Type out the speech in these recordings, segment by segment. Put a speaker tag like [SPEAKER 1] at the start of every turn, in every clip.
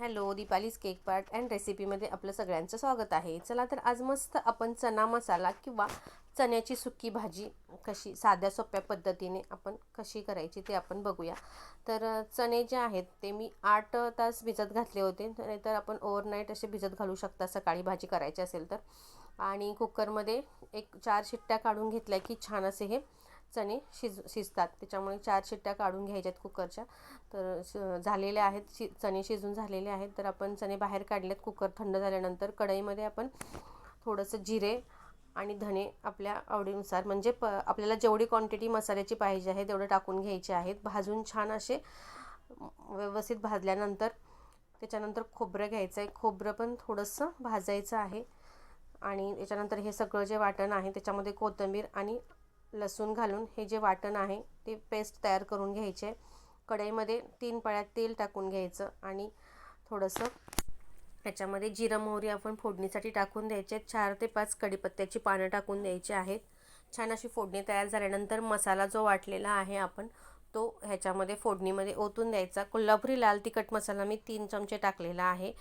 [SPEAKER 1] Hello Deepali's cake part and रेसिपीमध्ये आपलं सगळ्यांचं स्वागत आहे. चला तर आज मस्त आपण चना मसाला किंवा चण्याची सुकी भाजी कशी साध्या सोप्या पद्धतीने आपण कशी करायची ते आपण बघूया. तर चणे जे आहेत ते मी आठ तास भिजत घातले होते. नाहीतर आपण ओव्हरनाईट असे भिजत घालू शकता सकाळी भाजी करायची असेल तर. आणि कुकरमध्ये एक चार शिट्ट्या काढून घेतल्या की छान असे हे चणे शिज शिजतात. त्याच्यामुळे चार शिट्ट्या काढून घ्यायच्यात कुकरच्या. तर श- झालेल्या आहेत शि चणे शिजून झालेले आहेत. तर आपण चणे बाहेर काढलेत कुकर थंड झाल्यानंतर कढईमध्ये आपण थोडंसं जिरे आणि धणे आपल्या आवडीनुसार म्हणजे प आपल्याला जेवढी क्वांटिटी मसाल्याची पाहिजे आहे तेवढं टाकून घ्यायचे आहेत. भाजून छान असे व्यवस्थित भाजल्यानंतर त्याच्यानंतर खोबरं घ्यायचं आहे खोबरं पण थोडंसं भाजायचं आहे. आणि त्याच्यानंतर हे सगळं जे वाटण आहे त्याच्यामध्ये कोथिंबीर आणि लसूण घालून हे जे वाटण आहे ते पेस्ट तयार करून घ्यायचे. कढईमध्ये तीन पळ्यात तेल टाकून घ्यायचं आणि थोडंसं त्याच्यामध्ये जिरं मोहरी आपण फोडणीसाठी टाकून द्यायचे. चार ते पाच कढीपत्त्याची पानं टाकून द्यायची आहेत. छान अशी फोडणी तयार झाल्यानंतर मसाला जो वाटलेला आहे आपण तो ह्याच्यामध्ये फोडणीमध्ये ओतून द्यायचा. कोल्हापुरी लाल तिखट मसाला मी तीन चमचे टाकलेला आहे.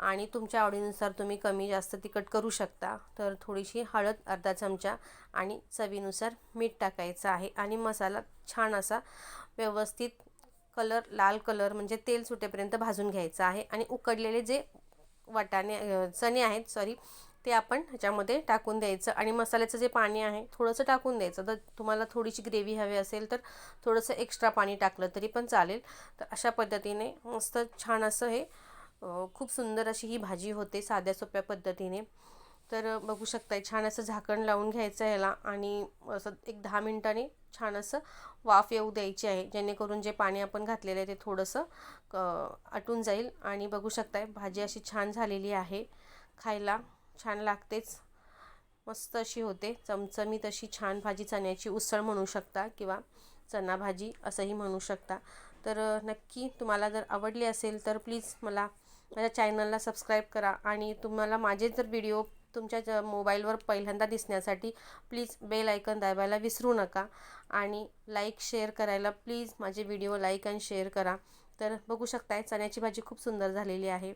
[SPEAKER 1] आणि तुमच्या आवडीनुसार तुम्ही कमी जास्त तिखट करू शकता. तर थोडीशी हळद अर्धा चमचा आणि चवीनुसार मीठ टाकायचं आहे. आणि मसाला छान असा व्यवस्थित कलर लाल कलर म्हणजे तेल सुटेपर्यंत भाजून घ्यायचा आहे. आणि उकडलेले जे वाटाणे चणे आहेत सॉरी ते आपण ह्याच्यामध्ये टाकून द्यायचं आणि मसाल्याचं जे पाणी आहे थोडंसं टाकून द्यायचं. तर तुम्हाला थोडीशी ग्रेव्ही हवी असेल तर थोडंसं एक्स्ट्रा पाणी टाकलं तरी पण चालेल. तर अशा पद्धतीने मस्त छान असं हे खूप सुंदर अशी ही भाजी होते साध्या सोप्या पद्धतीने. तर बघू शकताय छान असं झाकण लावून घ्यायचं ह्याला आणि असं एक दहा मिनटाने छान असं वाफ येऊ द्यायची आहे. जेणेकरून जे पाणी आपण घातलेलं आहे ते थोडंसं क आटून जाईल. आणि बघू शकताय भाजी अशी छान झालेली आहे खायला. छान लागतेच. मस्त अशी होते. चमचमीत अशी छान भाजी चण्याची उसळ म्हणू शकता किंवा चना भाजी असंही म्हणू शकता. तर नक्की तुम्हाला जर आवडली असेल तर प्लीज मला माझ्या चॅनलला सबस्क्राईब करा आणि तुम्हाला माझे जर व्हिडिओ तुमच्या ज मोबाईलवर पहिल्यांदा दिसण्यासाठी प्लीज बेल आयकन दाबायला विसरू नका आणि लाईक शेअर करायला प्लीज माझे व्हिडिओ लाईक आणि शेअर करा. तर बघू शकताय चण्याची भाजी खूप सुंदर झालेली आहे.